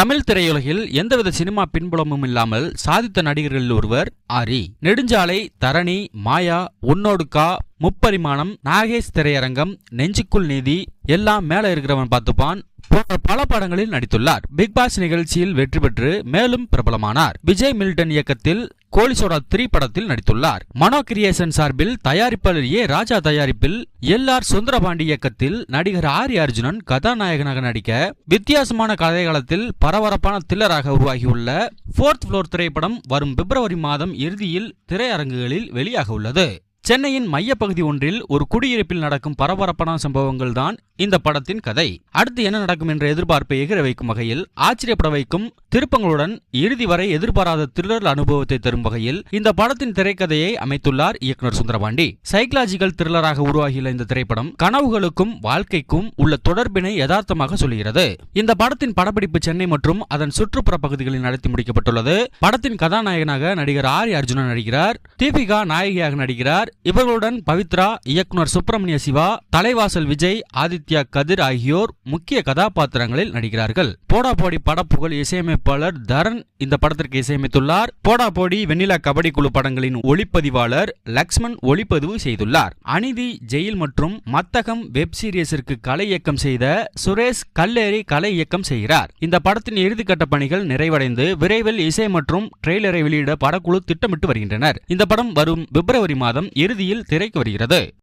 தமிழ் திரையுலகில் எந்தவித சினிமா பின்புலமும் இல்லாமல் சாதித்த நடிகர்களில் ஒருவர் ஆரி. நெடுஞ்சாலை தரணி மாயா உன்னோடுக்கா முப்பரிமாணம் நாகேஷ் திரையரங்கம் நெஞ்சுக்குள் நீதி எல்லாம் மேல இருக்கிறவன் பார்த்துப்பான் போன்ற பல படங்களில் நடித்துள்ளார். பிக் பாஸ் நிகழ்ச்சியில் வெற்றி பெற்று மேலும் பிரபலமானார். விஜய் மில்டன் இயக்கத்தில் கோலிசோடா த்ரீ படத்தில் நடித்துள்ளார். மனோ கிரியேஷன் சார்பில் தயாரிப்பாளர் ஏ ராஜா தயாரிப்பில் எல் ஆர் சுந்தரபாண்டி இயக்கத்தில் நடிகர் ஆரி. அர்ஜுனன் கதாநாயகனாக நடிக்க வித்தியாசமான கதைகளத்தில் பரபரப்பான தில்லராக உருவாகியுள்ள ஃபோர்த் ஃப்ளோர் திரைப்படம் வரும் பிப்ரவரி மாதம் இறுதியில் திரையரங்குகளில் வெளியாக உள்ளது சென்னையின் மையப்பகுதி ஒன்றில் ஒரு குடியிருப்பில் நடக்கும் பரபரப்பான சம்பவங்கள் தான் இந்த படத்தின் கதை. அடுத்து என்ன நடக்கும் என்ற எதிர்பார்ப்பை எகிர வைக்கும் வகையில் ஆச்சரியப்பட வைக்கும் திருப்பங்களுடன் இறுதி வரை எதிர்பாராத த்ரில்லர் அனுபவத்தை தரும் வகையில் இந்த படத்தின் திரைக்கதையை அமைத்துள்ளார் இயக்குனர் சுந்தரபாண்டி. சைக்கலாஜிக்கல் த்ரில்லராக உருவாகியுள்ள இந்த திரைப்படம் கனவுகளுக்கும் வாழ்க்கைக்கும் உள்ள தொடர்பினை யதார்த்தமாக சொல்கிறது இந்த படத்தின் படப்பிடிப்பு சென்னை மற்றும் அதன் சுற்றுப்புற பகுதிகளில் நடத்தி முடிக்கப்பட்டுள்ளது. படத்தின் கதாநாயகனாக நடிகர் ஆரி அர்ஜுனன் நடிக்கிறார். தீபிகா நாயகியாக நடிக்கிறார். இவர்களுடன் பவித்ரா இயக்குனர் சுப்பிரமணிய சிவா தலைவாசல் விஜய் ஆதித்ய கதிர் ஆகியோர் முக்கிய கதாபாத்திரங்களில் நடிக்கிறார்கள். போடா போடி படப்புகழ் இசையமைப்பாளர் தரன் இந்த படத்திற்கு இசையமைத்துள்ளார். போடா போடி வெண்ணிலா கபடி குழு படங்களின் ஒளிப்பதிவாளர் லக்ஷ்மண் ஒளிப்பதிவு செய்துள்ளார். அநீதி ஜெயில் மற்றும் மத்தகம் வெப் சீரியஸிற்கு கலை இயக்கம் செய்த சுரேஷ் கல்லேரி கலை இயக்கம் செய்கிறார். இந்த படத்தின் இறுதிக்கட்ட பணிகள் நிறைவடைந்து விரைவில் இசை மற்றும் ட்ரெய்லரை வெளியிட படக்குழு திட்டமிட்டு வருகின்றனர். இந்த படம் வரும் பிப்ரவரி மாதம் இறுதியில் திரைக்கு வருகிறது.